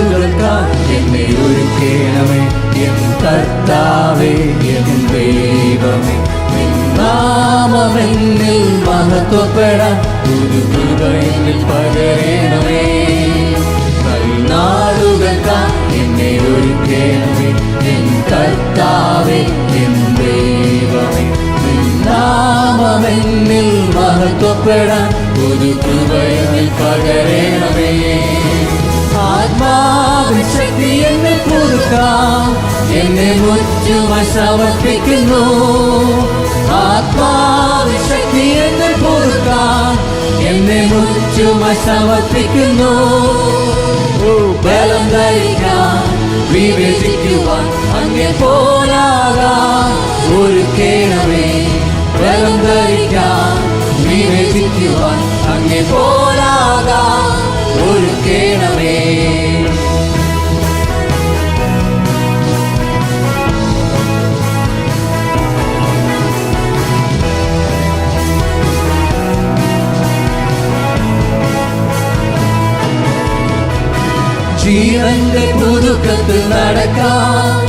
നാളുകൾക്കായി എന്നെ ഒരുക്കേണമേ എൻ കർത്താവേ എൻ ദൈവമേ നിൻ നാമമെന്നിൽ മഹത്വപ്പെടാൻ ഒരു കൃപ എന്നിൽ പകരണമേ നാളുകൾക്കായി എന്നെ ഒരുക്കേണമേ എൻ കർത്താവേ എൻ ദൈവമേ നിൻ നാമമെന്നിൽ മഹത്വപ്പെടാൻ ഒരു കൃപയിൽ പകരണമേ എന്നെ മുറ്റുമായി സമർപ്പിക്കുന്നു ആത്മാവിശക്തി എന്നെ പുതുക്കാം എന്നെ മുറ്റുമായി സമർപ്പിക്കുന്നു ബലം ധരിക്കാൻ വിവേചിക്കുവാൻ അങ്ങനെ പോലാകാൻ ഒരു കേണമേ. ബലം ധരിക്കാൻ വിവേചിക്കുവാൻ അങ്ങനെ പോലാകാൻ ഒരു കേണമേ. ജീവന്റെ പുതുക്കത്തിൽ നടക്കാം.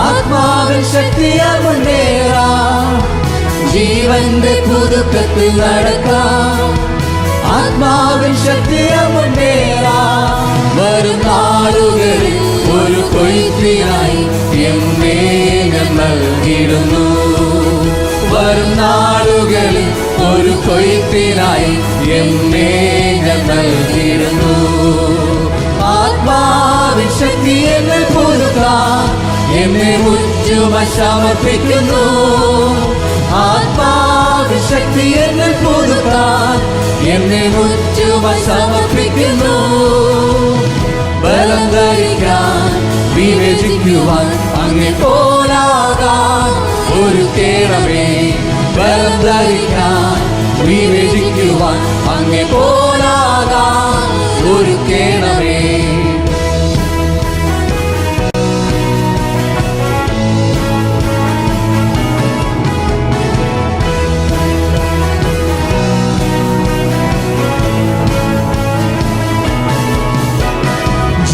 ആത്മാവിൽ ശക്തിയാൽ ജീവന്റെ പുതുക്കത്തിൽ നടക്കാം. ആത്മാവിൽ ശക്തിയാൽ മുന്നേറാം വരും നാളുകളിൽ ഒരു കൊയ്ത്തിനായി എന്നെ നൽകിയിടുന്നു. വരും നാളുകളിൽ ഒരു കൊയ്ത്തിനായി എന്നെ ഞങ്ങൾ നൽകിയിടുന്നു. ആത്മാവിൻ ശക്തി എന്നെ മുറ്റുമായി സമർപ്പിക്കുന്നു ആത്മാവിശക്തി എന്നെ പുതുക്കാം എന്നെ മുറ്റുമായി സമർപ്പിക്കുന്നു ബലം ധരിക്കാൻ വിവേചിക്കുവാൻ അങ്ങനെ പോലാകാൻ. ഒരു കേണമേ ബലം ധരിക്കാൻ വിവേചിക്കുവാൻ അങ്ങനെ പോലാകാൻ. ഒരു കേണമേ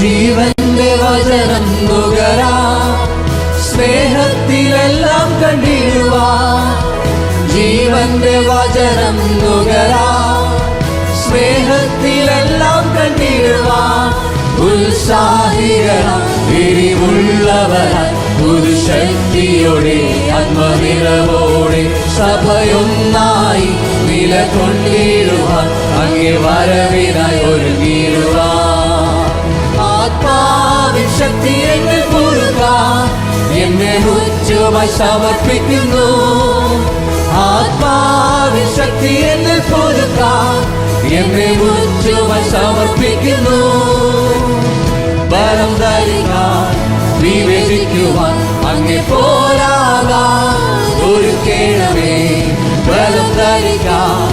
ജീവന്റെ വചനം നുകരാ. സ്നേഹത്തിലെല്ലാം കണ്ടിടുവാ. ജീവന്റെ വചനം നുകരാ. സ്നേഹത്തിലെല്ലാം കണ്ടിടുവാ. ഉത്സാഹികളാം എരിവുള്ളവരായി ഒരു ശക്തിയോടെ ആത്മനിറവോടെ സഭയൊന്നായി നിലകൊണ്ടിടുവാൻ എന്നെ ഉച്ചമായി സമർപ്പിക്കുന്നു. ആത്മാവിൻ ശക്തി എന്നെ പുതുക്കാൻ എന്നെ ഉച്ചമായി സമർപ്പിക്കുന്നു. ബലം ധരിക്കാൻ വിവേചിക്കുവാൻ അങ്ങെ പോലാകാൻ ഒരു കേണമേ. ബലം ധരിക്കാൻ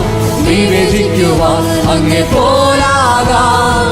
വിവേചിക്കുവാൻ അങ്ങെ പോലാകാൻ